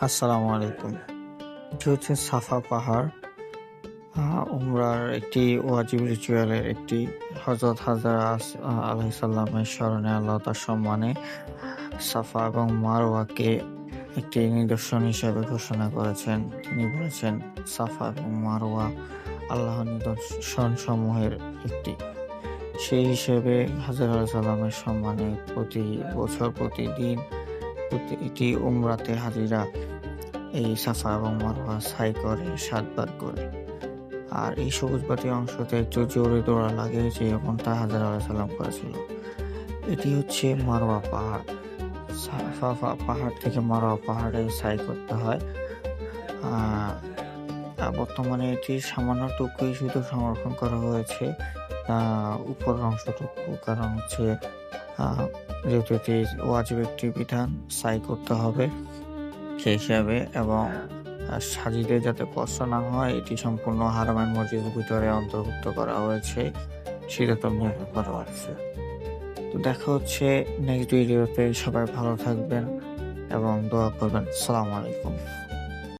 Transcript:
আসসালামু আলাইকুম। এটি হচ্ছে সাফা পাহাড়। উমরার একটি ওয়াজিব রিচুয়ালের একটি হজরত হাজার আলাইসাল্লামের স্মরণে আল্লাহ তার সম্মানে সাফা এবং মারওয়াকে একটি নিদর্শন হিসেবে ঘোষণা করেছেন। তিনি বলেছেন, সাফা এবং মারওয়া আল্লাহ নিদর্শন সমূহের একটি। সেই হিসেবে হাজার সাল্লামের সম্মানে প্রতি বছর প্রতিদিন প্রতিটি উমরাতে হাজিরা। এই সাফা এবং মারওয়া সাই করে সাতবার করে। আর এই সবুজ বাতি অংশতে একটু জোরে দৌড়া লাগে এমনটা হাজার সাল্লাম করেছিল। এটি হচ্ছে মারোয়া পাহাড়। সাফা পাহাড় থেকে মারোয়া পাহাড়ে সাই করতে হয়। বর্তমানে এটি সামান্যটুকুই শুধু সংরক্ষণ করা হয়েছে। আহ, উপরের অংশটুকু কারণ হচ্ছে যেহেতু ওয়াজিব একটি বিধান সাই করতে হবে। সেই হিসাবে এবং সাজিদে যাতে কষ্ট না হয়, এটি সম্পূর্ণ হারামাইন মসজিদের ভিতরে অন্তর্ভুক্ত করা হয়েছে। সেটা তো নির্ভর করা হয়েছে তো দেখা হচ্ছে নেক্সট ভিডিওতে সবাই ভালো থাকবেন এবং দোয়া করবেন। সালাম আলাইকুম।